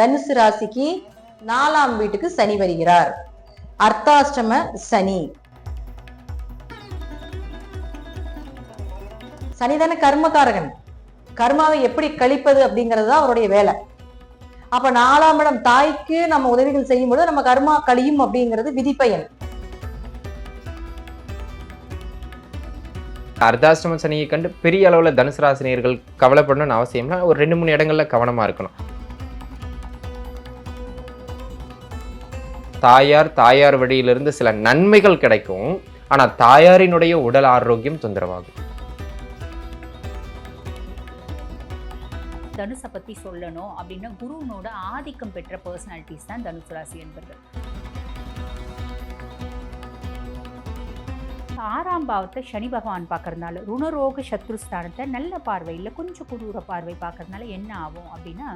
தனுசு ராசிக்கு நாலாம் வீட்டுக்கு சனி வருகிறார். அர்த்தாஷ்டம சனி. சனிதான கர்மகாரகன் கர்மாவை எப்படி கழிப்பது அப்படிங்கிறது தான் அவருடைய வேலை. அப்ப நாலாம் இடம் தாய்க்கு நம்ம உதவிகள் செய்யும் பொழுது நம்ம கர்மா கழியும் அப்படிங்கிறது விதிப்பயன். அர்த்தாஷ்டம சனியை கண்டு பெரிய அளவுல தனுசு ராசினியர்கள் கவலைப்படணும்னு அவசியம்னா ஒரு ரெண்டு மூணு இடங்கள்ல கவனமா இருக்கணும். தாயார் தாயார் வழியிலிருந்து சில நன்மைகள் கிடைக்கும். ஆனா தாயாரினுடைய உடல் ஆரோக்கியம் தொந்தரவாகும். தனுசை பத்தி சொல்லணும் அப்படின்னா குருவனோட ஆதிக்கம் பெற்ற பர்சனாலிட்டிஸ் தான் தனுசு ராசி என்பர்கள். ஆறாம் பாவத்தை சனி பகவான் பார்க்கறதுனால ருணரோக சத்ருஸ்தானத்தை நல்ல பார்வையில் கொஞ்சம் குரூர பார்வை பார்க்கறதுனால என்ன ஆகும் அப்படின்னா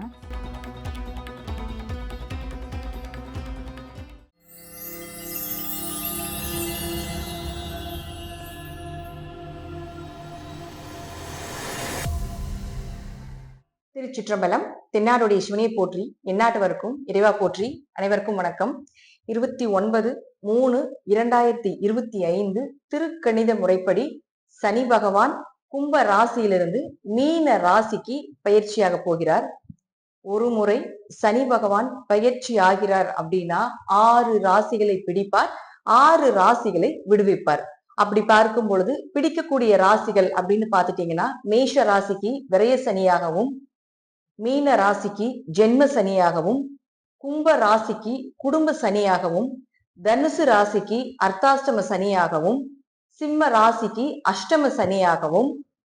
திருச்சிற்றம்பலம் தென்னாடுடைய சிவனியை போற்றி எந்நாட்டவருக்கும் இறைவா போற்றி அனைவருக்கும் வணக்கம். இருபத்தி ஒன்பது மூணு இரண்டாயிரத்தி இருபத்தி ஐந்து திருக்கணித முறைப்படி சனி பகவான் கும்ப ராசியிலிருந்து மீன ராசிக்கு பயிற்சியாக போகிறார். ஒரு முறை சனி பகவான் பயிற்சி ஆகிறார் அப்படின்னா ஆறு ராசிகளை பிடிப்பார் ஆறு ராசிகளை விடுவிப்பார். அப்படி பார்க்கும் பொழுது பிடிக்கக்கூடிய ராசிகள் அப்படின்னு பார்த்துட்டீங்கன்னா மேஷ ராசிக்கு விரய சனியாகவும் மீன ராசிக்கு ஜென்ம சனியாகவும் கும்ப ராசிக்கு குடும்ப சனியாகவும் தனுசு ராசிக்கு அர்த்தாஷ்டம சனியாகவும் சிம்ம ராசிக்கு அஷ்டம சனியாகவும்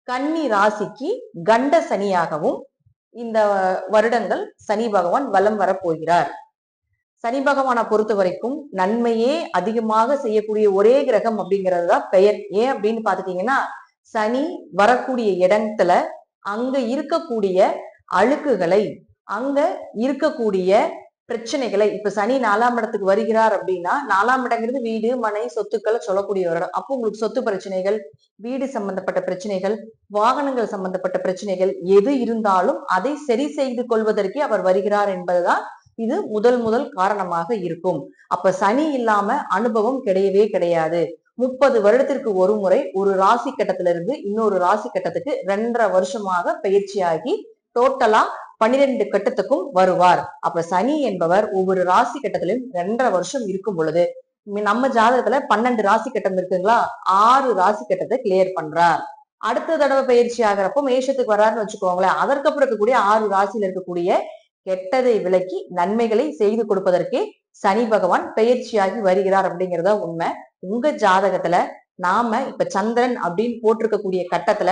கன்னி ராசிக்கு கண்ட சனியாகவும் இந்த வருடங்கள் சனி பகவான் வலம் வரப்போகிறார். சனி பகவானை பொறுத்த வரைக்கும் நன்மையே அதிகமாக செய்யக்கூடிய ஒரே கிரகம் அப்படிங்கிறது தான் பெயர். ஏன் அப்படின்னு பாத்துட்டீங்கன்னா சனி வரக்கூடிய இடத்துல அங்க இருக்கக்கூடிய அழுக்குகளை அங்க இருக்கக்கூடிய பிரச்சனைகளை இப்ப சனி நாலாம் இடத்துக்கு வருகிறார் அப்படின்னா நாலாம் இடங்கிறது வீடு மனை சொத்துக்களை சொல்லக்கூடிய ஒரு இடம் அப்போ உங்களுக்கு சொத்து பிரச்சனைகள் வீடு சம்பந்தப்பட்ட பிரச்சனைகள் வாகனங்கள் சம்பந்தப்பட்ட பிரச்சனைகள் எது இருந்தாலும் அதை சரி செய்து கொள்வதற்கே அவர் வருகிறார் என்பதுதான் இது முதல் முதல் காரணமாக இருக்கும். அப்ப சனி இல்லாம அனுபவம் கிடையவே கிடையாது. முப்பது வருடத்திற்கு ஒரு முறை ஒரு ராசி கட்டத்துல இருந்து இன்னொரு ராசி கட்டத்துக்கு ரெண்டரை வருஷமாக பயிற்சியாகி டோட்டலா பன்னிரெண்டு கட்டத்துக்கும் வருவார். அப்ப சனி என்பவர் ஒவ்வொரு ராசி கட்டத்திலும் ரெண்டரை வருஷம் இருக்கும் பொழுது நம்ம ஜாதகத்துல பன்னெண்டு ராசி கட்டம் இருக்குங்களா? ஆறு ராசி கட்டத்தை கிளியர் பண்றார். அடுத்த தடவை பயிற்சி ஆகிறப்போ மேஷத்துக்கு வர்றாருன்னு வச்சுக்கோங்களேன். அதற்கப்புறம் இருக்கக்கூடிய ஆறு ராசியில இருக்கக்கூடிய கெட்டதை விலக்கி நன்மைகளை செய்து கொடுப்பதற்கே சனி பகவான் பயிற்சியாகி வருகிறார் அப்படிங்கறத உண்மை. உங்க ஜாதகத்துல நாம இப்ப சந்திரன் அப்படின்னு போட்டிருக்கக்கூடிய கட்டத்துல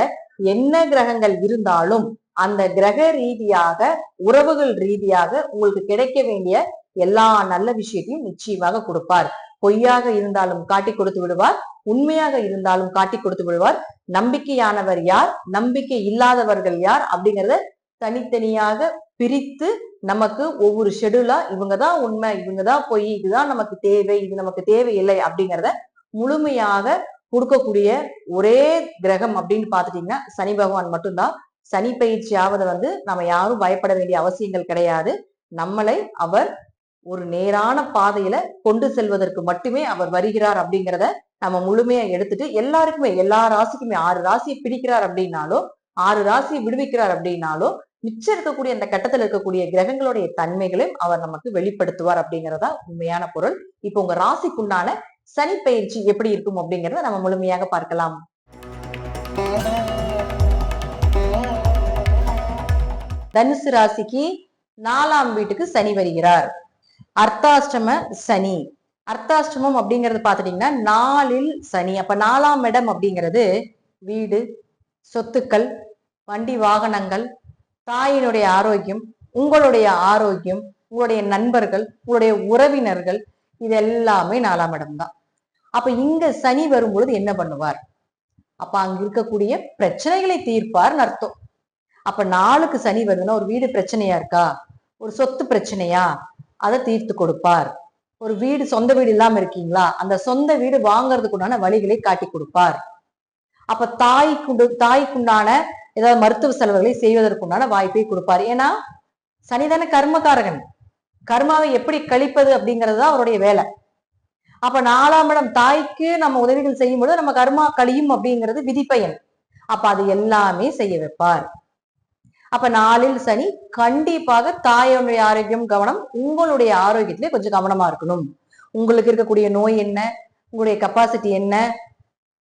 என்ன கிரகங்கள் இருந்தாலும் அந்த கிரக ரீதியாக உறவுகள் ரீதியாக உங்களுக்கு கிடைக்க வேண்டிய எல்லா நல்ல விஷயத்தையும் நிச்சயமாக கொடுப்பார். பொய்யாக இருந்தாலும் காட்டி கொடுத்து விடுவார். உண்மையாக இருந்தாலும் காட்டி கொடுத்து விடுவார். நம்பிக்கையானவர் யார்? நம்பிக்கை இல்லாதவர்கள் யார்? அப்படிங்கறத தனித்தனியாக பிரித்து நமக்கு ஒவ்வொரு ஷெடியூலா இவங்கதான் உண்மை இவங்கதான் பொய் இதுதான் நமக்கு தேவை இது நமக்கு தேவையில்லை அப்படிங்கிறத முழுமையாக கொடுக்கக்கூடிய ஒரே கிரகம் அப்படின்னு பாத்துட்டீங்கன்னா சனி பகவான் மட்டும்தான். சனி பயிற்சி ஆவது வந்து நம்ம யாரும் பயப்பட வேண்டிய அவசியங்கள் கிடையாது. நம்மளை அவர் ஒரு நேரான பாதையில கொண்டு செல்வதற்கு மட்டுமே அவர் வருகிறார் அப்படிங்கிறத நம்ம முழுமையா எடுத்துட்டு எல்லாருக்குமே எல்லா ராசிக்குமே ஆறு ராசியை பிடிக்கிறார் அப்படின்னாலும் ஆறு ராசியை விடுவிக்கிறார் அப்படின்னாலும் மிச்சம் இருக்கக்கூடிய அந்த கட்டத்துல இருக்கக்கூடிய கிரகங்களுடைய தன்மைகளையும் அவர் நமக்கு வெளிப்படுத்துவார் அப்படிங்கறதா உண்மையான பொருள். இப்போ உங்க ராசிக்குண்டான சனி பயிற்சி எப்படி இருக்கும் அப்படிங்கறத நம்ம முழுமையாக பார்க்கலாம். தனுசு ராசிக்கு நாலாம் வீட்டுக்கு சனி வருகிறார். அர்த்தாஷ்டம சனி. அர்த்தாஷ்டமம் அப்படிங்கறது பாத்துட்டீங்கன்னா நாலில் சனி. அப்ப நாலாம் இடம் அப்படிங்கிறது வீடு சொத்துக்கள் வண்டி வாகனங்கள் தாயினுடைய ஆரோக்கியம் உங்களுடைய ஆரோக்கியம் உங்களுடைய நண்பர்கள் உங்களுடைய உறவினர்கள் இது எல்லாமே நாலாம் இடம்தான். அப்ப இங்க சனி வரும்பொழுது என்ன பண்ணுவார்? அப்ப அங்க இருக்கக்கூடிய பிரச்சனைகளை தீர்ப்பார்னு அர்த்தம். அப்ப நாளுக்கு சனி வருதுன்னா ஒரு வீடு பிரச்சனையா இருக்கா? ஒரு சொத்து பிரச்சனையா? அதை தீர்த்து கொடுப்பார். ஒரு வீடு சொந்த வீடு இல்லாம இருக்கீங்களா? அந்த சொந்த வீடு வாங்குறதுக்கு உண்டான வழிகளை காட்டி கொடுப்பார். அப்ப தாய்க்குண்டு தாய்க்குண்டான ஏதாவது மருத்துவ செலவுகளை செய்வதற்குண்டான வாய்ப்பை கொடுப்பார். ஏன்னா சனிதானே கர்மகாரகன் கர்மாவை எப்படி கழிப்பது அப்படிங்கிறது தான் அவருடைய வேலை. அப்ப நாலாம் இடம் தாய்க்கு நம்ம உதவிகள் செய்யும்போது நம்ம கர்மா கழியும் அப்படிங்கிறது விதிப்பயன். அப்ப அது எல்லாமே செய்ய வைப்பார். அப்ப நாளில் சனி கண்டிப்பாக தாயனுடைய ஆரோக்கியம் கவனம் உங்களுடைய ஆரோக்கியத்திலே கொஞ்சம் கவனமா இருக்கணும். உங்களுக்கு இருக்கக்கூடிய நோய் என்ன? உங்களுடைய கெப்பாசிட்டி என்ன?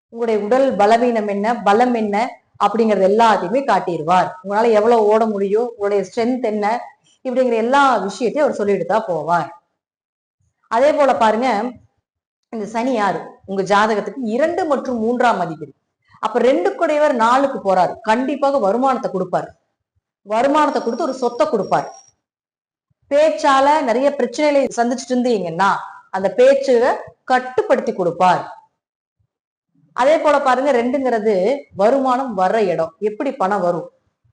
உங்களுடைய உடல் பலவீனம் என்ன? பலம் என்ன? அப்படிங்கறது எல்லாத்தையுமே காட்டிடுவார். உங்களால எவ்வளவு ஓட முடியும்? உங்களுடைய ஸ்ட்ரென்த் என்ன? இப்படிங்கிற எல்லா விஷயத்தையும் அவர் சொல்லிட்டு தான் போவார். அதே போல பாருங்க இந்த சனி யாரு? உங்க ஜாதகத்துக்கு இரண்டு மற்றும் மூன்றாம் அதிபதி. அப்ப ரெண்டு குடையவர் நாளுக்கு போறாரு. கண்டிப்பாக வருமானத்தை கொடுப்பாரு. வருமானத்தை கொடுத்து ஒரு சொத்தை கொடுப்பார். பேச்சால நிறைய பிரச்சனைகளை சந்திச்சுட்டு இருந்தீங்கன்னா அந்த பேச்சு கட்டுப்படுத்தி கொடுப்பார். அதே போல பாருங்க ரெண்டுங்கிறது வருமானம் வர்ற இடம். எப்படி பணம் வரும்?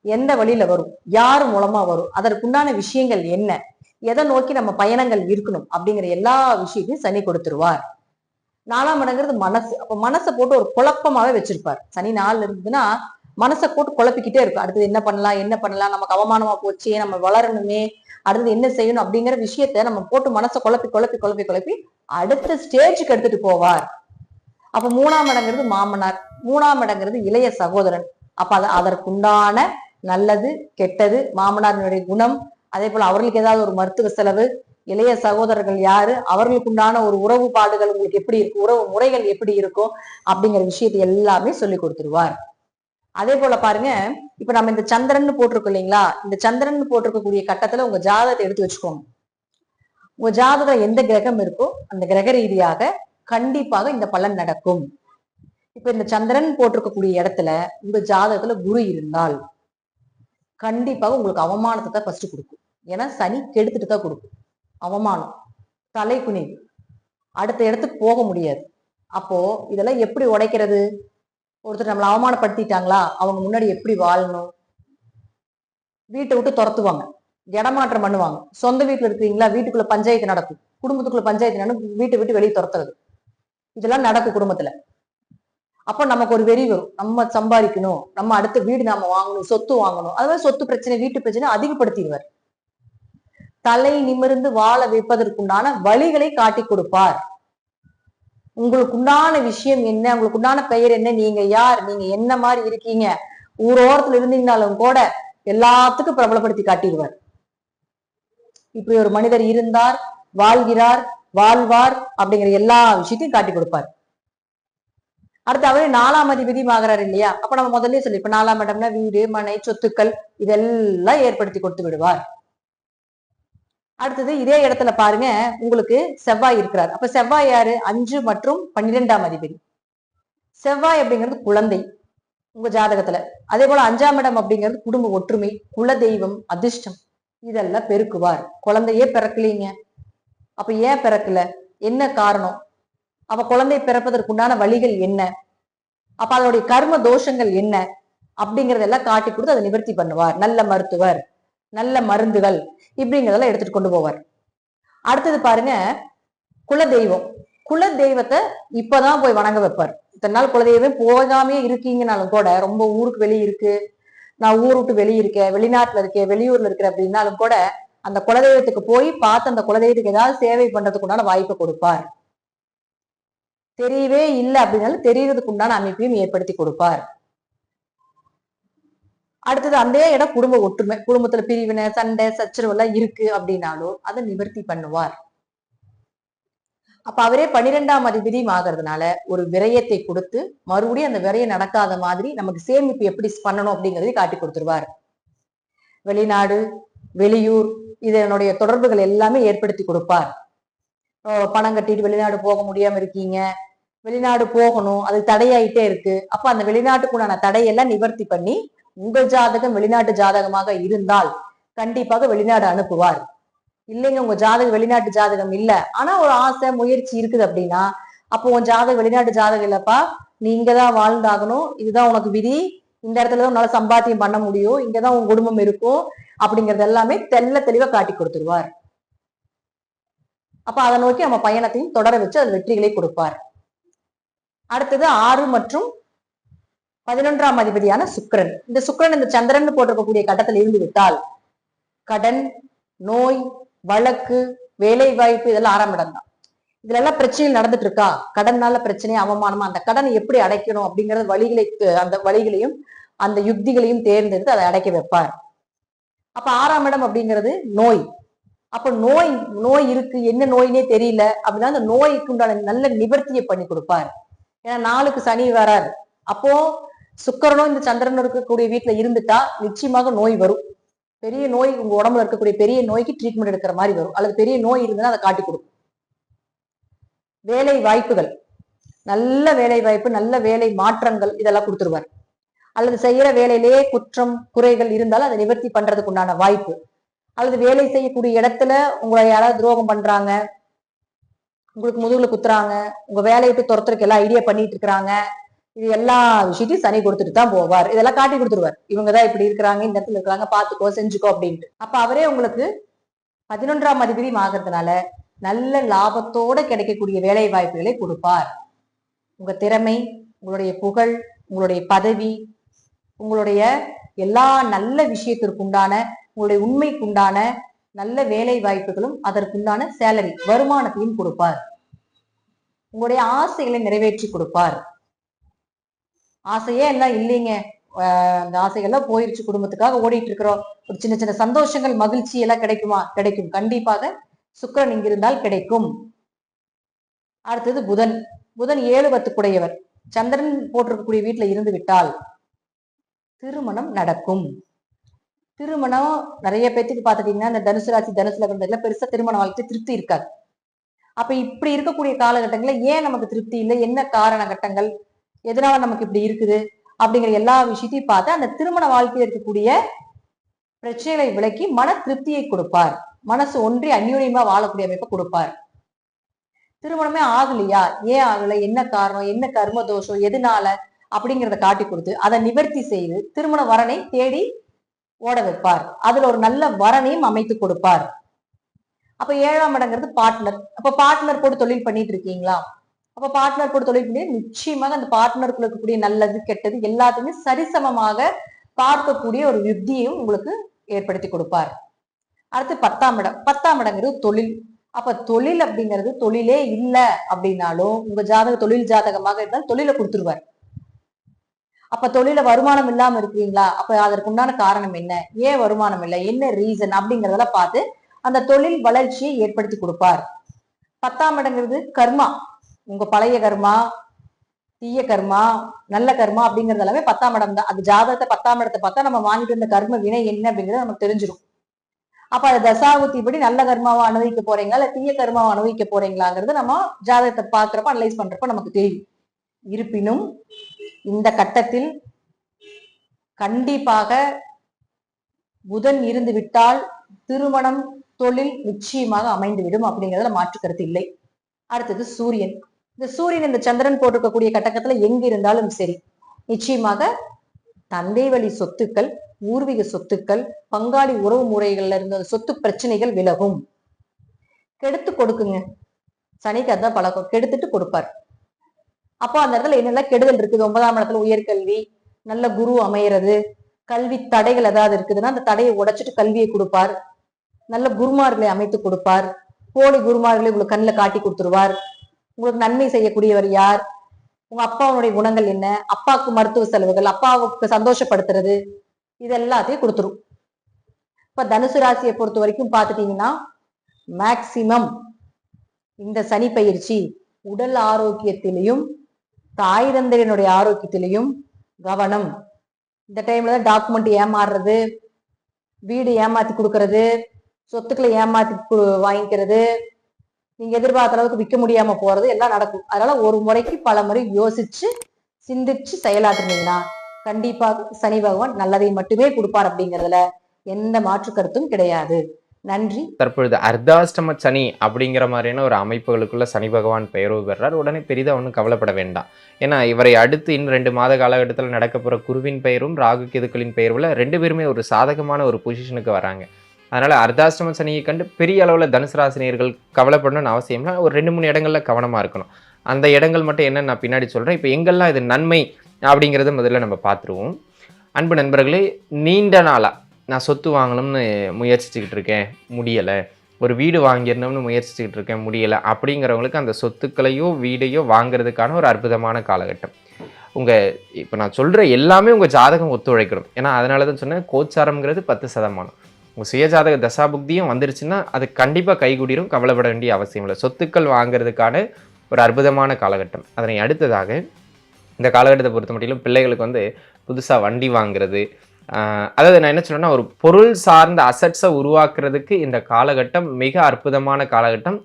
எந்த வழியில வரும்? யார் மூலமா வரும்? அதற்குண்டான விஷயங்கள் என்ன? எதை நோக்கி நம்ம பயணங்கள் இருக்கணும்? அப்படிங்கிற எல்லா விஷயத்தையும் சனி கொடுத்துருவார். நாலாம் இடங்கிறது மனசு. அப்ப மனசை போட்டு ஒரு குழப்பமாவே வச்சிருப்பார். சனி நாள் இருந்ததுன்னா மனசை போட்டு குழப்பிக்கிட்டே இருக்கும். அடுத்தது என்ன பண்ணலாம் என்ன பண்ணலாம்? நமக்கு அவமானமா போச்சே நம்ம வளரணுமே அடுத்தது என்ன செய்யணும் அப்படிங்கிற விஷயத்த நம்ம போட்டு மனசை குழப்பி குழப்பி குழப்பி குழப்பி அடுத்த ஸ்டேஜுக்கு எடுத்துட்டு போவார். அப்ப மூணாம் இடங்கிறது மாமனார் மூணாம் இடங்கிறது இளைய சகோதரன். அப்ப அது அதற்குண்டான நல்லது கெட்டது மாமனாரினுடைய குணம் அதே போல அவர்களுக்கு ஏதாவது ஒரு மருத்துவ செலவு இளைய சகோதரர்கள் யாரு அவர்களுக்கு உண்டான ஒரு உறவு பாடுகள் உங்களுக்கு எப்படி இருக்கும் உறவு முறைகள் எப்படி இருக்கும் அப்படிங்கிற விஷயத்தை எல்லாமே சொல்லி கொடுத்துருவார். அதே போல பாருங்க இப்ப நம்ம இந்த சந்திரன் போட்டிருக்கோம் இல்லைங்களா? இந்த சந்திரன் போட்டிருக்கக்கூடிய கட்டத்துல உங்க ஜாதகத்தை எடுத்து வச்சுக்கோங்க. உங்க ஜாதகம் எந்த கிரகம் இருக்கோ அந்த கிரக ரீதியாக கண்டிப்பாக இந்த பலன் நடக்கும். இப்ப இந்த சந்திரன் போட்டிருக்கக்கூடிய இடத்துல உங்க ஜாதகத்துல குரு இருந்தால் கண்டிப்பாக உங்களுக்கு அவமானத்தை தான் ஃபர்ஸ்ட் கொடுக்கும். ஏன்னா சனி கெடுத்துட்டு தான் கொடுக்கும். அவமானம். தலை குனிவு அடுத்த இடத்துக்கு போக முடியாது. அப்போ இதெல்லாம் எப்படி உடைக்கிறது? ஒருத்தர் நம்மளை அவமானப்படுத்திட்டாங்களா? அவங்க முன்னாடி எப்படி வாழணும்? வீட்டை விட்டு துரத்துவாங்க. இடமாற்றம் பண்ணுவாங்க. சொந்த வீட்டில் இருக்கிறீங்களா? வீட்டுக்குள்ள பஞ்சாயத்து நடக்கும். குடும்பத்துக்குள்ள பஞ்சாயத்து நடக்கும். வீட்டை விட்டு வெளியே துரத்துறது. இதெல்லாம் நடக்கும் குடும்பத்துல. அப்போ நமக்கு ஒரு வெறி வரும். நம்ம சம்பாதிக்கணும். நம்ம அடுத்த வீடு நாம வாங்கணும். சொத்து வாங்கணும். அது மாதிரி சொத்து பிரச்சனை வீட்டு பிரச்சனை அதிகப்படுத்திடுவார். தலை நிமிர்ந்து வாழ வைப்பதற்குண்டான வழிகளை காட்டி கொடுப்பார். உங்களுக்கு உண்டான விஷயம் என்ன? உங்களுக்கு உண்டான பெயர் என்ன? நீங்க யார்? நீங்க என்ன மாதிரி இருக்கீங்க? ஊரோரத்துல இருந்தீங்கனாலும் கூட எல்லாத்துக்கும் பிரபலப்படுத்தி காட்டிடுவார். இப்படி ஒரு மனிதர் இருந்தார் வாழ்கிறார் வாழ்வார் அப்படிங்கிற எல்லா விஷயத்தையும் காட்டி கொடுப்பார். அடுத்து அவரே நாலாம் அதிபதியும் ஆகிறார் இல்லையா? அப்ப நம்ம முதல்ல சொல்லி இப்ப நாலாம் இடம்னா வீடு மனை சொத்துக்கள் இதெல்லாம் ஏற்படுத்தி கொடுத்து விடுவார். அடுத்தது இதே இடத்துல பாருங்க உங்களுக்கு செவ்வாய் இருக்கிறார். அப்ப செவ்வாய் யாரு? அஞ்சு மற்றும் பன்னிரெண்டாம் அதிபதி. செவ்வாய் அப்படிங்கிறது குழந்தை உங்க ஜாதகத்துல. அதே போல அஞ்சாம் இடம் அப்படிங்கிறது குடும்ப ஒற்றுமை குல தெய்வம் அதிர்ஷ்டம். இதெல்லாம் பெருக்குவார். குழந்தையே பிறக்கலீங்க. அப்ப ஏன் பிறக்கல? என்ன காரணம்? அப்ப குழந்தை பிறப்பதற்குண்டான வழிகள் என்ன? அப்ப அதனுடைய கர்ம தோஷங்கள் என்ன? அப்படிங்கறதெல்லாம் காட்டி கொடுத்து அதை நிவர்த்தி பண்ணுவார். நல்ல மருத்துவர். நல்ல மருந்துகள் இப்படிங்கிறதெல்லாம் எடுத்துட்டு கொண்டு போவார். அடுத்தது பாருங்க குலதெய்வம். குலதெய்வத்தை குல தெய்வத்தை இப்பதான் போய் வணங்க வைப்பார். இத்தனை நாள் குலதெய்வம் போகாமே இருக்கீங்கனாலும் கூட ரொம்ப ஊருக்கு வெளியே இருக்கு நான் ஊர் விட்டு வெளியே இருக்கேன் வெளிநாட்டுல இருக்கேன் வெளியூர்ல இருக்கிறேன் அப்படின்னாலும் கூட அந்த குலதெய்வத்துக்கு போய் பார்த்து அந்த குலதெய்வத்துக்கு ஏதாவது சேவை பண்றதுக்கு உண்டான வாய்ப்பை கொடுப்பார். தெரியவே இல்லை அப்படின்னாலும் தெரியறதுக்கு உண்டான அமைப்பையும் ஏற்படுத்தி கொடுப்பார். அடுத்தது அந்த இடம் குடும்ப ஒற்றுமை. குடும்பத்துல பிரிவினை சண்டை சச்சரவு எல்லாம் இருக்கு அப்படின்னாலும் அதை நிவர்த்தி பண்ணுவார். அப்ப அவரே பன்னிரெண்டாம் அதிபதியும் ஆகிறதுனால ஒரு விரயத்தை கொடுத்து மறுபடியும் அந்த விரயம் நடக்காத மாதிரி நமக்கு சேமிப்பு எப்படி பண்ணணும் அப்படிங்கறதை காட்டி கொடுத்துருவார். வெளிநாடு வெளியூர் இதனுடைய தொடர்புகள் எல்லாமே ஏற்படுத்தி கொடுப்பார். பணம் கட்டிட்டு வெளிநாடு போக முடியாம இருக்கீங்க. வெளிநாடு போகணும் அது தடையாயிட்டே இருக்கு. அப்ப அந்த வெளிநாட்டுக்குண்டான தடையெல்லாம் நிவர்த்தி பண்ணி உங்கள் ஜாதகம் வெளிநாட்டு ஜாதகமாக இருந்தால் கண்டிப்பாக வெளிநாடு அனுப்புவார். இல்லைங்க உங்க ஜாதகம் வெளிநாட்டு ஜாதகம் இல்ல. ஆனா ஒரு ஆசை முயற்சி இருக்குது அப்படின்னா அப்போ உன் ஜாதகம் வெளிநாட்டு ஜாதகம் இல்லப்பா. நீ இங்கதான் வாழ்ந்தாகணும். இதுதான் உனக்கு விதி. இந்த இடத்துல தான் உன்னால சம்பாத்தியம் பண்ண முடியும். இங்கதான் உன் குடும்பம் இருக்கும். அப்படிங்கறது எல்லாமே தெல்ல தெளிவா காட்டி கொடுத்துருவார். அப்ப அதை நோக்கி நம்ம பயணத்தையும் தொடர வச்சு அது வெற்றிகளை கொடுப்பார். அடுத்தது ஆறு மற்றும் பதினொன்றாம் அதிபதியான சுக்கரன். இந்த சுக்கரன் இந்த சந்திரன் போட்டிருக்கக்கூடிய கட்டத்தில் இருந்து விட்டால் கடன் நோய் வழக்கு வேலை வாய்ப்பு இதெல்லாம் ஆறாம் இடம் தான். இதுல எல்லாம் பிரச்சனைகள் நடந்துட்டு இருக்கா? கடன்னால பிரச்சனை அவமானமா? அந்த கடனை எப்படி அடைக்கணும் அப்படிங்கறது வழிகளை அந்த வழிகளையும் அந்த யுக்திகளையும் தேர்ந்தெடுத்து அதை அடைக்க வைப்பார். அப்ப ஆறாம் இடம் அப்படிங்கிறது நோய். அப்ப நோய் நோய் இருக்கு. என்ன நோயினே தெரியல. அப்படின்னா அந்த நோய்க்கு உண்டான நல்ல நிவர்த்தியை பண்ணி கொடுப்பார். ஏன்னா நாளுக்கு சனி வராரு. அப்போ சுக்கரனும் இந்த சந்திரனும் இருக்கக்கூடிய வீட்டுல இருந்துட்டா நிச்சயமாக நோய் வரும். பெரிய நோய் உங்க உடம்புல இருக்கக்கூடிய பெரிய நோய்க்கு ட்ரீட்மெண்ட் எடுக்கிற மாதிரி வரும். அல்லது பெரிய நோய் இருந்ததுன்னா அதை காட்டி கொடுக்கும் வேலை வாய்ப்புகள். நல்ல வேலை வாய்ப்பு நல்ல வேலை மாற்றங்கள் இதெல்லாம் கொடுத்துருவார். அல்லது செய்யற வேலையிலேயே குற்றம் குறைகள் இருந்தாலும் அதை நிவர்த்தி பண்றதுக்கு உண்டான வாய்ப்பு. அல்லது வேலை செய்யக்கூடிய இடத்துல உங்களை யாராவது துரோகம் பண்றாங்க உங்களுக்கு முதுகுல குத்துறாங்க உங்க வேலையை விட்டு துரத்துறதுக்கு எல்லாம் ஐடியா பண்ணிட்டு இருக்கிறாங்க இது எல்லா விஷயத்தையும் சனி கொடுத்துட்டு தான் போவார். இதெல்லாம் காட்டி கொடுத்துருவார். இவங்கதான் இப்படி இருக்கிறாங்க இந்த இடத்துல இருக்கிறாங்க பாத்துக்கோ செஞ்சுக்கோ அப்படின்ட்டு. அப்ப அவரே உங்களுக்கு பதினொன்றாம் அதிபதியும் ஆகிறதுனால நல்ல லாபத்தோட கிடைக்கக்கூடிய வேலை வாய்ப்புகளை கொடுப்பார். உங்க திறமை உங்களுடைய புகழ் உங்களுடைய பதவி உங்களுடைய எல்லா நல்ல விஷயத்திற்குண்டான உங்களுடைய உண்மைக்குண்டான நல்ல வேலை வாய்ப்புகளும் அதற்குண்டான சேலரி வருமானத்தையும் கொடுப்பார். உங்களுடைய ஆசைகளை நிறைவேற்றி கொடுப்பார். ஆசையே எல்லாம் இல்லைங்க. அந்த ஆசைகள்லாம் போயிருச்சு குடும்பத்துக்காக ஓடிட்டு இருக்கிறோம் ஒரு சின்ன சின்ன சந்தோஷங்கள் மகிழ்ச்சி எல்லாம் கிடைக்குமா? கிடைக்கும். கண்டிப்பாக சுக்கிரன் இங்கிருந்தால் கிடைக்கும். அடுத்தது புதன். புதன் ஏழு பத்துக்குடையவர். சந்திரன் போட்டிருக்கக்கூடிய வீட்டுல இருந்து விட்டால் திருமணம் நடக்கும். திருமணம் நிறைய பேத்துக்கு பாத்துட்டீங்கன்னா இந்த தனுசு ராசி தனுசு லக்னத்துல பெருசா திருமண வாழ்க்கை திருப்தி இருக்காது. அப்ப இப்படி இருக்கக்கூடிய காலகட்டங்கள்ல ஏன் நமக்கு திருப்தி இல்லை? என்ன காரண கட்டங்கள்? எதனால நமக்கு இப்படி இருக்குது? அப்படிங்கிற எல்லா விஷயத்தையும் பார்த்து அந்த திருமண வாழ்க்கையில் இருக்கக்கூடிய பிரச்சனைகளை விளக்கி மன திருப்தியை கொடுப்பார். மனசு ஒன்றி அந்யோன்யமா வாழக்கூடிய அமைப்பை கொடுப்பார். திருமணமே ஆகலையா? ஏன் ஆகல? என்ன காரணம்? என்ன கர்ம தோஷம்? எதனால? அப்படிங்கிறத காட்டி கொடுத்து அதை நிவர்த்தி செய்து திருமண வரனை தேடி ஓட வைப்பார். அதுல ஒரு நல்ல வரனையும் அமைத்து கொடுப்பார். அப்ப ஏழாம் இடங்கிறது பார்ட்னர் அப்ப பார்ட்னர் போட்டு தொழில் பண்ணிட்டு இருக்கீங்களா? அப்ப பார்ட்னர் கூட தொழில் பண்ணி நிச்சயமாக அந்த பார்ட்னருக்குள்ள இருக்கக்கூடிய நல்லது கெட்டது எல்லாத்தையுமே சரிசமமாக பார்க்கக்கூடிய ஒரு யுக்தியையும் உங்களுக்கு ஏற்படுத்தி கொடுப்பார். அடுத்து பத்தாம் இடம். பத்தாம் இடங்கிறது தொழில். அப்ப தொழில் அப்படிங்கிறது தொழிலே இல்லை அப்படின்னாலும் உங்க ஜாதக தொழில் ஜாதகமாக இருந்தால் தொழிலை கொடுத்துருவார். அப்ப தொழில வருமானம் இல்லாம இருக்கிறீங்களா? அப்ப அதற்கு உண்டான காரணம் என்ன? ஏன் வருமானம் இல்லை? என்ன ரீசன் அப்படிங்கறதெல்லாம் பார்த்து அந்த தொழில் வளர்ச்சியை ஏற்படுத்தி கொடுப்பார். பத்தாம் இடங்கிறது கர்மா. உங்க பழைய கர்மா தீய கர்மா நல்ல கர்மா அப்படிங்கறது எல்லாமே பத்தாம் இடம் தான். அது ஜாதகத்தை பத்தாம் இடத்தை பார்த்தா நம்ம வாங்கிட்டு வந்த கர்ம வினை என்ன அப்படிங்கிறது நமக்கு தெரிஞ்சிடும் அப்ப அது தசாபுத்தி படி நல்ல கர்மாவை அனுபவிக்க போறீங்களா இல்ல தீய கர்மாவை அனுபவிக்க போறீங்களாங்கிறது நம்ம ஜாதகத்தை பாக்குறப்ப அனலைஸ் பண்றப்ப நமக்கு தெரியும். இருப்பினும் இந்த கட்டத்தில் கண்டிப்பாக புதன் இருந்து விட்டால் திருமணம் தொழில் நிச்சயமாக அமைந்துவிடும் அப்படிங்கிறதுல மாற்று கருத்து இல்லை. அடுத்தது சூரியன். இந்த சூரியன் இந்த சந்திரன் போட்டிருக்கக்கூடிய கட்டக்கத்துல எங்க இருந்தாலும் சரி நிச்சயமாக தந்தை வழி சொத்துக்கள் பூர்வீக சொத்துக்கள் பங்காளி உறவு முறைகள்ல இருந்த சொத்து பிரச்சனைகள் விலகும். கெடுத்து கொடுக்குங்க. சனிக்கு அதான் பழக்கம். கெடுத்துட்டு கொடுப்பார். அப்போ அந்த இடத்துல என்னெல்லாம் கெடுதல் இருக்குது? ஒன்பதாம் இடத்துல உயர்கல்வி நல்ல குரு அமையிறது கல்வி தடைகள் ஏதாவது இருக்குதுன்னா அந்த தடையை உடைச்சிட்டு கல்வியை கொடுப்பார். நல்ல குருமார்களை அமைத்து கொடுப்பார். போலி குருமார்களை உங்களுக்கு கண்ணில் காட்டி கொடுத்துருவார். உங்களுக்கு நன்மை செய்யக்கூடியவர் யார்? உங்க அப்பாவுடைய குணங்கள் என்ன? அப்பாவுக்கு மருத்துவ செலவுகள் அப்பாவுக்கு சந்தோஷப்படுத்துறது இது எல்லாத்தையும் கொடுத்துரும். இப்ப தனுசு ராசியை பொறுத்த வரைக்கும் பார்த்துட்டீங்கன்னா மேக்சிமம் இந்த சனி பயிற்சி உடல் ஆரோக்கியத்திலையும் தாய் தந்தையினுடைய ஆரோக்கியத்திலையும் கவனம். இந்த டைம்ல தான் டாக்குமெண்ட் ஏமாறுறது வீடு ஏமாத்தி கொடுக்கறது சொத்துக்களை ஏமாத்தி கு- வாங்கிக்கிறது நீங்க எதிர்பார்த்த அளவுக்கு விற்க முடியாம போறது எல்லாம் நடக்கும். அதனால ஒரு முறைக்கு பல முறை யோசிச்சு சிந்திச்சு செயலாற்றுனீங்கன்னா கண்டிப்பாக சனி பகவான் நல்லதை மட்டுமே கொடுப்பார் அப்படிங்கறதுல எந்த மாற்று கருத்தும் கிடையாது. நன்றி. தற்பொழுது அர்த்தாஷ்டம சனி அப்படிங்கிற மாதிரியான ஒரு அமைப்புகளுக்குள்ள சனி பகவான் பெயர்வு பெறார். உடனே பெரிதாக ஒன்றும் கவலைப்பட வேண்டாம். ஏன்னா இவரை அடுத்து இன்னும் ரெண்டு மாத காலகட்டத்தில் நடக்க போகிற குருவின் பெயரும் ராகு கேதுக்களின் பெயர்வில் ரெண்டு பேருமே ஒரு சாதகமான ஒரு பொசிஷனுக்கு வராங்க. அதனால் அர்த்தாஷ்டம சனியை கண்டு பெரிய அளவில் தனுசு ராசினியர்கள் கவலைப்படணும்னு அவசியம்னா ஒரு ரெண்டு மூணு இடங்களில் கவனமாக இருக்கணும். அந்த இடங்கள் மட்டும் என்னென்னு நான் பின்னாடி சொல்கிறேன் இப்போ எங்கெல்லாம் இது நன்மை அப்படிங்கிறத முதல்ல நம்ம பார்த்துருவோம். அன்பு நண்பர்களே நீண்ட நாளாக நான் சொத்து வாங்கணும்னு முயற்சிச்சுக்கிட்டு இருக்கேன். முடியலை. ஒரு வீடு வாங்கிடணும்னு முயற்சிச்சுக்கிட்டு இருக்கேன். முடியலை. அப்படிங்கிறவங்களுக்கு அந்த சொத்துக்களையோ வீடையோ வாங்குறதுக்கான ஒரு அற்புதமான காலகட்டம். உங்கள் இப்போ நான் சொல்கிற எல்லாமே உங்கள் ஜாதகம் ஒத்துழைக்கணும். ஏன்னா அதனால தான் சொன்னேன் கோச்சாரம்ங்கிறது பத்து சதமானம். உங்கள் சுயஜாதக தசாபுக்தியும் வந்துருச்சுன்னா அது கண்டிப்பாக கைகூடிரும் கவலைப்பட வேண்டிய அவசியம் இல்லை. சொத்துக்கள் வாங்குறதுக்கான ஒரு அற்புதமான காலகட்டம். அதனை அடுத்ததாக இந்த காலகட்டத்தை பொறுத்த மட்டிலும் பிள்ளைகளுக்கு வந்து புதுசாக வண்டி வாங்குறது அதாவது நான் என்ன சொல்கிறேன்னா ஒரு பொருள் சார்ந்த அசட்ஸை உருவாக்குறதுக்கு இந்த காலகட்டம் மிக அற்புதமான காலகட்டம்.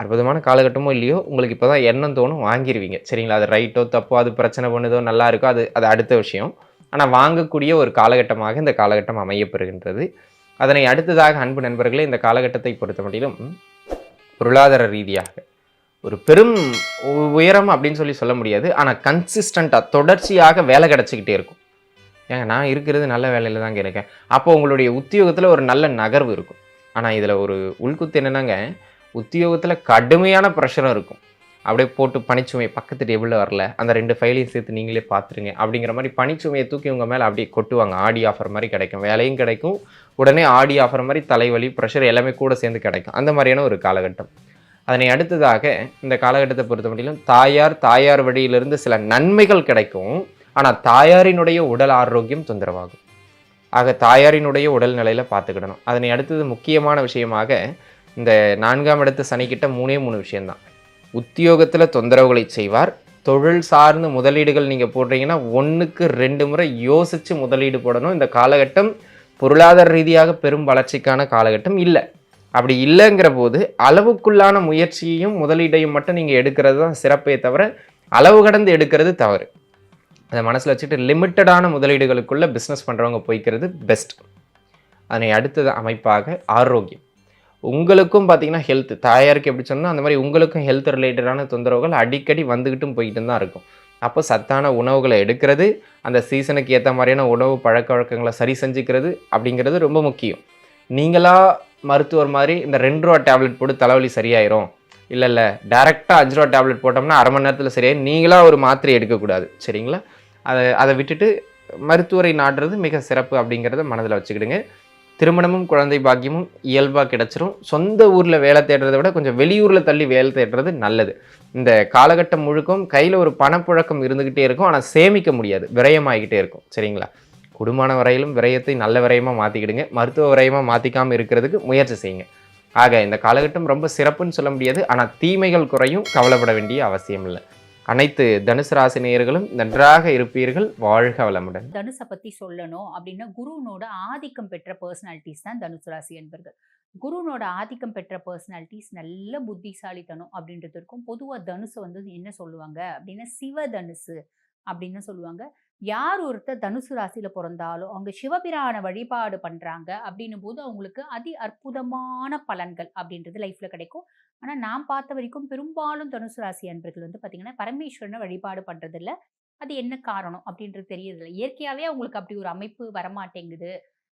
அற்புதமான காலகட்டமோ இல்லையோ உங்களுக்கு இப்போ தான் எண்ணம் தோணும் வாங்கிடுவீங்க சரிங்களா? அது ரைட்டோ தப்போ அது பிரச்சனை பண்ணுதோ நல்லா இருக்கோ அது அது அடுத்த விஷயம். ஆனால் வாங்கக்கூடிய ஒரு காலகட்டமாக இந்த காலகட்டம் அமையப்பெறுகின்றது அதனை அடுத்ததாக அன்பு நண்பர்களே இந்த காலகட்டத்தை பொறுத்த மட்டிலும் பொருளாதார ரீதியாக ஒரு பெரும் உயரம் அப்படின்னு சொல்லி சொல்ல முடியாது. ஆனால் கன்சிஸ்டண்ட்டாக தொடர்ச்சியாக வேலை கிடச்சிக்கிட்டே இருக்கும். ஏங்க நான் இருக்கிறது நல்ல வேலையில் தாங்க இருக்கேன். அப்போ உங்களுடைய உத்தியோகத்தில் ஒரு நல்ல நகர்வு இருக்கும். ஆனால் இதில் ஒரு உள்குத்து என்னன்னாங்க? உத்தியோகத்தில் கடுமையான ப்ரெஷரும் இருக்கும். அப்படியே போட்டு பனிச்சுமை பக்கத்து டேபிளில் வரல அந்த ரெண்டு ஃபைலையும் சேர்த்து நீங்களே பார்த்துருங்க அப்படிங்கிற மாதிரி பனிச்சுமையை தூக்கி உங்கள் மேலே அப்படியே கொட்டுவாங்க. ஆடி ஆஃபர் மாதிரி கிடைக்கும். வேலையும் கிடைக்கும். உடனே ஆடி ஆஃபர் மாதிரி தலைவலி ப்ரெஷர் எல்லாமே கூட சேர்ந்து கிடைக்கும். அந்த மாதிரியான ஒரு காலகட்டம். அதனை அடுத்ததாக இந்த காலகட்டத்தை பொறுத்த மட்டிலும் தாயார் தாயார் வழியிலிருந்து சில நன்மைகள் கிடைக்கும். ஆனால் தாயாரினுடைய உடல் ஆரோக்கியம் தொந்தரவாகும். ஆக தாயாரினுடைய உடல் நிலையில் பார்த்துக்கிடணும். அதனை அடுத்தது முக்கியமான விஷயமாக இந்த நான்காம் இடத்து சனிக்கிட்ட மூணே மூணு விஷயந்தான் உத்தியோகத்தில் தொந்தரவுகளை செய்வார். தொழில் சார்ந்த முதலீடுகள் நீங்கள் போடுறீங்கன்னா ஒன்றுக்கு ரெண்டு முறை யோசித்து முதலீடு போடணும். இந்த காலகட்டம் பொருளாதார ரீதியாக பெரும் வளர்ச்சிக்கான காலகட்டம் இல்லை. அப்படி இல்லைங்கிற போது அளவுக்குள்ளான முயற்சியையும் முதலீடையும் மட்டும் நீங்கள் எடுக்கிறது தான் சிறப்பே தவிர அளவு கடந்து எடுக்கிறது தவறு. அதை மனசில் வச்சுட்டு லிமிட்டடான முதலீடுகளுக்குள்ளே பிஸ்னஸ் பண்ணுறவங்க போய்க்கிறது பெஸ்ட் அதனை அடுத்தது அமைப்பாக ஆரோக்கியம். உங்களுக்கும் பார்த்தீங்கன்னா ஹெல்த் தாயாருக்கு எப்படி சொன்னால் அந்த மாதிரி உங்களுக்கும் ஹெல்த் ரிலேட்டடான தொந்தரவுகள் அடிக்கடி வந்துக்கிட்டும் போய்கிட்டு தான் இருக்கும். அப்போ சத்தான உணவுகளை எடுக்கிறது அந்த சீசனுக்கு ஏற்ற மாதிரியான உணவு பழக்க வழக்கங்களை சரி செஞ்சுக்கிறது அப்படிங்கிறது ரொம்ப முக்கியம். நீங்களாக மருத்துவர் மாதிரி இந்த ரெண்டு ரூபா டேப்லெட் போட்டு தலைவலி சரியாயிரும். இல்லை இல்லை டேரெக்டாக அஞ்சு ரூபா டேப்லெட் போட்டோம்னா அரை மணி நேரத்தில் சரியாயிரும் நீங்களாக ஒரு மாத்திரை எடுக்கக்கூடாது. சரிங்களா? அதை அதை விட்டுட்டு மருத்துவரை நாடுறது மிக சிறப்பு அப்படிங்கிறத மனதில் வச்சுக்கிடுங்க. திருமணமும் குழந்தை பாக்கியமும் இயல்பாக கிடச்சிரும். சொந்த ஊரில் வேலை தேடுறதை விட கொஞ்சம் வெளியூரில் தள்ளி வேலை தேடுறது நல்லது. இந்த காலகட்டம் முழுக்கும் கையில் ஒரு பணப்புழக்கம் இருந்துக்கிட்டே இருக்கும். ஆனால் சேமிக்க முடியாது. விரயமாகிக்கிட்டே இருக்கும். சரிங்களா? குடும்பமான வரையிலும் விரயத்தை நல்ல விரயமாக மாற்றிக்கிடுங்க மருத்துவ விரயமாக மாற்றிக்காமல் இருக்கிறதுக்கு முயற்சி செய்யுங்க. ஆக இந்த காலகட்டம் ரொம்ப சிறப்புன்னு சொல்ல முடியாது. ஆனால் தீமைகள் குறையும். கவலைப்பட வேண்டிய அவசியம் இல்லை. அனைத்து தனுசு ராசி நேயர்களும் நன்றாக இருப்பீர்கள். வாழ்க வளமுடன். தனுசை பற்றி சொல்லணும் அப்படின்னா குருவனோட ஆதிக்கம் பெற்ற பர்சனாலிட்டிஸ் தான் தனுசு ராசி என்பர்கள். குருனோட ஆதிக்கம் பெற்ற பர்சனாலிட்டிஸ் நல்ல புத்திசாலித்தனம் அப்படின்றது இருக்கும். பொதுவாக தனுசு வந்து என்ன சொல்லுவாங்க அப்படின்னா சிவ தனுசு அப்படின்னு சொல்லுவாங்க. யார் ஒருத்தர் தனுசு ராசியில் பிறந்தாலும் அவங்க சிவபிரான வழிபாடு பண்ணுறாங்க அப்படின்னும் போது அவங்களுக்கு அதி அற்புதமான பலன்கள் அப்படின்றது லைஃப்பில் கிடைக்கும். ஆனால் நான் பார்த்த வரைக்கும் பெரும்பாலும் தனுசு ராசி அன்பர்கள் வந்து பார்த்திங்கன்னா பரமேஸ்வரனை வழிபாடு பண்ணுறதில்ல அது என்ன காரணம் அப்படின்றது தெரியறதில்ல. இயற்கையாகவே அவங்களுக்கு அப்படி ஒரு அமைப்பு வரமாட்டேங்குது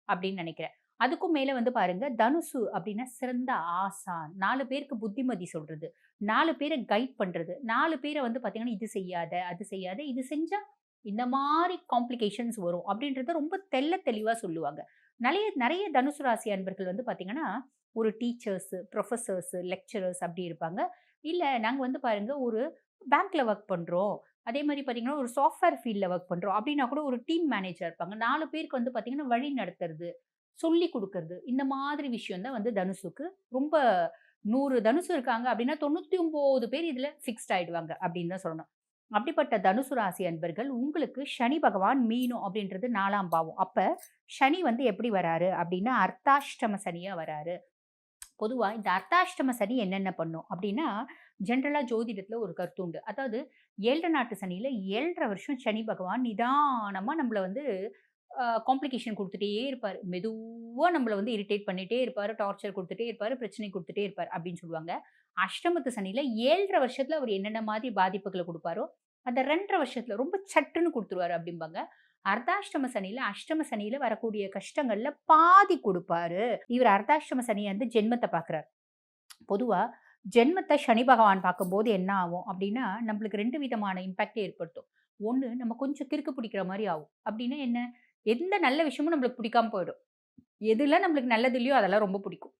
அப்படின்னு நினைக்கிறேன். அதுக்கும் மேலே வந்து பாருங்க தனுசு அப்படின்னா சிறந்த ஆசான். நாலு பேருக்கு புத்திமதி சொல்றது. நாலு பேரை கைட் பண்றது. நாலு பேரை வந்து பார்த்தீங்கன்னா இது செய்யாத அது செய்யாத இது செஞ்சா இந்த மாதிரி காம்ப்ளிகேஷன்ஸ் வரும் அப்படின்றத ரொம்ப தெள்ள தெளிவாக சொல்லுவாங்க. நிறைய நிறைய தனுசு ராசி அன்பர்கள் வந்து பார்த்தீங்கன்னா ஒரு டீச்சர்ஸு ப்ரொஃபஸர்ஸு லெக்சரர்ஸ் அப்படி இருப்பாங்க. இல்லை நாங்கள் வந்து பாருங்க ஒரு பேங்க்ல ஒர்க் பண்ணுறோம் அதே மாதிரி பார்த்தீங்கன்னா ஒரு சாஃப்ட்வேர் ஃபீல்டில் ஒர்க் பண்ணுறோம் அப்படின்னா கூட ஒரு டீம் மேனேஜர் இருப்பாங்க. நாலு பேருக்கு வந்து பார்த்தீங்கன்னா வழி நடத்துறது. சொல்லி கொடுக்கறது. இந்த மாதிரி விஷயம் தான் வந்து தனுசுக்கு ரொம்ப நூறு தனுசு இருக்காங்க அப்படின்னா தொண்ணூற்றி ஒம்பது பேர் இதில் ஃபிக்ஸ்ட் ஆகிடுவாங்க அப்படின்னு தான் சொல்லணும். அப்படிப்பட்ட தனுசு ராசி அன்பர்கள் உங்களுக்கு சனி பகவான் மீனும் அப்படின்றது நாலாம் பாவம். அப்போ சனி வந்து எப்படி வராரு அப்படின்னா அர்த்தாஷ்டம சனியாக வராரு. பொதுவாக இந்த அர்த்தாஷ்டம சனி என்னென்ன பண்ணும் அப்படின்னா ஜென்ரலாக ஜோதிடத்தில் ஒரு கருத்து உண்டு. அதாவது ஏழரை நாட்டு சனியில் ஏழரை வருஷம் சனி பகவான் நிதானமாக நம்மளை வந்து காம்ப்ளிகேஷன் கொடுத்துட்டே இருப்பார். மெதுவாக நம்மளை வந்து இரிட்டேட் பண்ணிகிட்டே இருப்பார் டார்ச்சர் கொடுத்துட்டே இருப்பார் பிரச்சனை கொடுத்துட்டே இருப்பார் அப்படின்னு சொல்லுவாங்க. அஷ்டமத்து சனியில் ஏழரை வருஷத்தில் அவர் என்னென்ன மாதிரி பாதிப்புகளை கொடுப்பாரோ அந்த ரெண்டரை வருஷத்தில் ரொம்ப சட்டுன்னு கொடுத்துருவாரு அப்படிம்பாங்க. அர்த்தாஷ்டம சனியில் அஷ்டம சனியில் வரக்கூடிய கஷ்டங்களில் பாதி கொடுப்பாரு. இவர் அர்த்தாஷ்டம சனியை வந்து ஜென்மத்தை பார்க்குறாரு பொதுவாக ஜென்மத்தை சனி பகவான் பார்க்கும்போது என்ன ஆகும் அப்படின்னா நம்மளுக்கு ரெண்டு விதமான இம்பேக்டே ஏற்படுத்தும். ஒன்று நம்ம கொஞ்சம் கிறுக்கு பிடிக்கிற மாதிரி ஆகும். அப்படின்னா என்ன? எந்த நல்ல விஷயமும் நம்மளுக்கு பிடிக்காம போயிடும். எதுல நம்மளுக்கு நல்லது இல்லையோ அதெல்லாம் ரொம்ப பிடிக்கும்.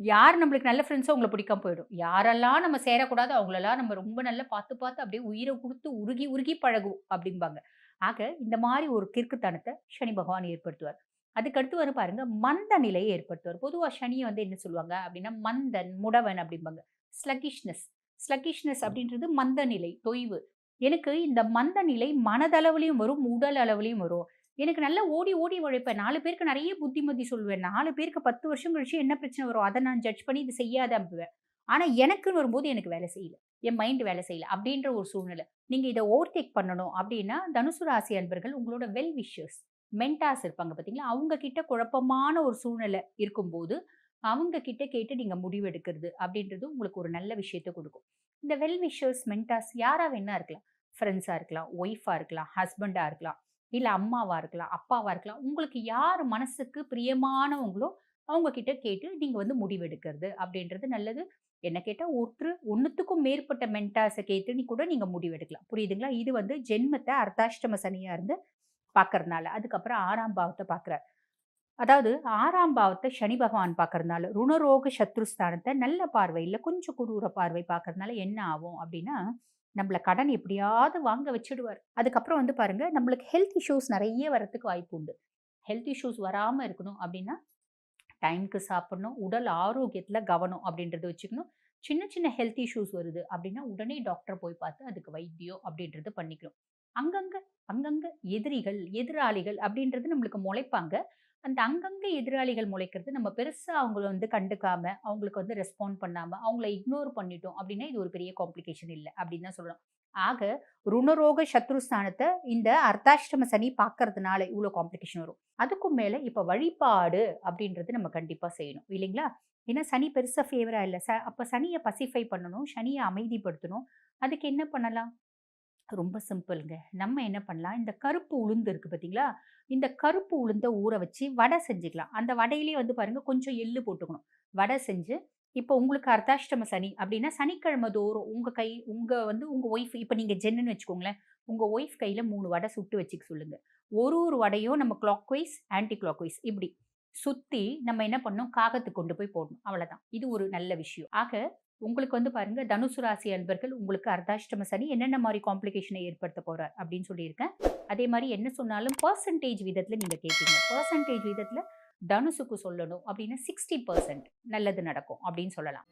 யார் நம்மளுக்கு நல்ல ஃப்ரெண்ட்ஸோ அவங்கள பிடிக்காம போயிடும். யாரெல்லாம் நம்ம சேரக்கூடாதோ அவங்களெல்லாம் நம்ம ரொம்ப நல்லா பார்த்து பார்த்து அப்படியே உயிரை கொடுத்து உருகி உருகி பழகுவோம் அப்படிம்பாங்க. ஆக இந்த மாதிரி ஒரு கிறுக்குத்தனத்தை சனி பகவான் ஏற்படுத்துவார். அதுக்கடுத்து வரும் பாருங்க மந்த நிலையை ஏற்படுத்துவார். பொதுவாக சனியை வந்து என்ன சொல்லுவாங்க அப்படின்னா மந்தன் முடவன் அப்படிம்பாங்க. ஸ்லகிஷ்னஸ் ஸ்லகிஷ்னஸ் அப்படின்றது மந்த நிலை தொய்வு. எனக்கு இந்த மந்த நிலை மனதளவுலையும் வரும் உடல் அளவுலையும் வரும். எனக்கு நல்லா ஓடி ஓடி உழைப்பேன். நாலு பேருக்கு நிறைய புத்திமதி சொல்லுவேன் நாலு பேருக்கு பத்து வருஷம் கழிச்சு என்ன பிரச்சனை வரும்? அதை நான் ஜட்ஜ் பண்ணி இது செய்யாத அனுப்புவேன் ஆனால் எனக்குன்னு வரும்போது எனக்கு வேலை செய்யல. என் மைண்ட் வேலை செய்யல. அப்படின்ற ஒரு சூழ்நிலை. நீங்கள் இதை ஓவர்டேக் பண்ணணும் அப்படின்னா தனுசு ராசி அன்பர்கள் உங்களோட வெல் விஷர்ஸ் மென்டாஸ் இருப்பாங்க பார்த்தீங்களா? அவங்க கிட்ட குழப்பமான ஒரு சூழ்நிலை இருக்கும்போது அவங்க கிட்ட கேட்டு நீங்கள் முடிவெடுக்கிறது அப்படின்றது உங்களுக்கு ஒரு நல்ல விஷயத்தை கொடுக்கும். இந்த வெல் விஷர்ஸ் மென்டாஸ் யாராக வேணா இருக்கலாம். ஃப்ரெண்ட்ஸாக இருக்கலாம். ஒய்ஃபாக இருக்கலாம். ஹஸ்பண்டாக இருக்கலாம். இல்லை அம்மாவாக இருக்கலாம் அப்பாவாக இருக்கலாம். உங்களுக்கு யார் மனசுக்கு பிரியமானவங்களோ அவங்க கிட்ட கேட்டு நீங்கள் வந்து முடிவெடுக்கிறது அப்படின்றது நல்லது. என்ன கேட்டால் ஒருத்தர் ஒன்றுத்துக்கும் மேற்பட்ட மென்டாஸை கேட்டு நீ கூட நீங்கள் முடிவெடுக்கலாம். புரியுதுங்களா? இது வந்து ஜென்மத்தை அர்த்தாஷ்டம சனியாக இருந்து பார்க்கறதுனால அதுக்கப்புறம் ஆறாம் பாவத்தை பார்க்குறாரு அதாவது ஆறாம் பாவத்தை சனி பகவான் பார்க்கறதுனால ருணரோக சத்ருஸ்தானத்தை நல்ல பார்வையில் கொஞ்சம் குரூர பார்வை பார்க்கறதுனால என்ன ஆகும் அப்படின்னா நம்மள கடன் எப்படியாவது வாங்க வச்சிடுவார். அதுக்கப்புறம் வந்து பாருங்க நம்மளுக்கு ஹெல்த் இஷ்யூஸ் நிறைய வரத்துக்கு வாய்ப்பு உண்டு. ஹெல்த் இஷ்யூஸ் வராமல் இருக்கணும் அப்படின்னா டைம்க்கு சாப்பிடணும் உடல் ஆரோக்கியத்தில் கவனம் அப்படின்றத வச்சுக்கணும். சின்ன சின்ன ஹெல்த் இஷ்யூஸ் வருது அப்படின்னா உடனே டாக்டர் போய் பார்த்து அதுக்கு வைத்தியம் அப்படின்றது பண்ணிக்கணும். அங்கங்கே அங்கங்கே எதிரிகள் எதிராளிகள் அப்படின்றது நம்மளுக்கு முளைப்பாங்க. அந்த அங்கங்கே எதிராளிகள் முளைக்கிறது நம்ம பெருசாக அவங்கள வந்து கண்டுக்காம அவங்களுக்கு வந்து ரெஸ்பாண்ட் பண்ணாமல் அவங்கள இக்னோர் பண்ணிட்டோம் அப்படின்னா இது ஒரு பெரிய காம்ப்ளிகேஷன் இல்லை அப்படின்னு தான் சொல்லலாம் ஆக ருணரோக சத்ருஸ்தானத்தை இந்த அர்த்தாஷ்டம சனி பார்க்கறதுனால இவ்வளோ காம்ப்ளிகேஷன் வரும். அதுக்கும் மேலே இப்போ வழிபாடு அப்படின்றது நம்ம கண்டிப்பாக செய்யணும் இல்லைங்களா? ஏன்னா சனி பெருசாக ஃபேவராக இல்லை. ச அப்போ சனியை பசிஃபை பண்ணணும் சனியை அமைதிப்படுத்தணும். அதுக்கு என்ன பண்ணலாம்? ரொம்ப சிம்பிளுங்க. நம்ம என்ன பண்ணலாம்? இந்த கருப்பு உளுந்து இருக்குது பார்த்தீங்களா இந்த கருப்பு உளுந்தை ஊற வச்சு வடை செஞ்சுக்கலாம். அந்த வடையிலே வந்து பாருங்கள் கொஞ்சம் எள்ளு போட்டுக்கணும். வடை செஞ்சு இப்போ உங்களுக்கு அர்த்தாஷ்டம சனி அப்படின்னா சனிக்கிழமை தோறும் உங்கள் கை உங்கள் வந்து உங்கள் ஒய்ஃப் இப்போ நீங்கள் ஜென்னுன்னு வச்சுக்கோங்களேன் உங்கள் ஒய்ஃப் கையில் மூணு வடை சுட்டு வச்சுக்க சொல்லுங்கள் ஒரு ஒரு வடையும் நம்ம clockwise anticlockwise இப்படி சுற்றி நம்ம என்ன பண்ணோம் காகத்துக்கு கொண்டு போய் போடணும். அவ்வளோதான் இது ஒரு நல்ல விஷயம். ஆக உங்களுக்கு வந்து பாருங்க தனுசு ராசி அன்பர்கள் உங்களுக்கு அர்த்தாஷ்டம சனி என்னென்ன மாதிரி காம்ப்ளிகேஷனை ஏற்படுத்த போறார் அப்படின்னு சொல்லியிருக்கேன். அதே மாதிரி என்ன சொன்னாலும் பர்சன்டேஜ் விதத்தில் நீங்கள் கேட்பீங்க. பர்சன்டேஜ் விதத்தில் தனுசுக்கு சொல்லணும் அப்படின்னா சிக்ஸ்டி பர்சன்ட் நல்லது நடக்கும் அப்படின்னு சொல்லலாம்.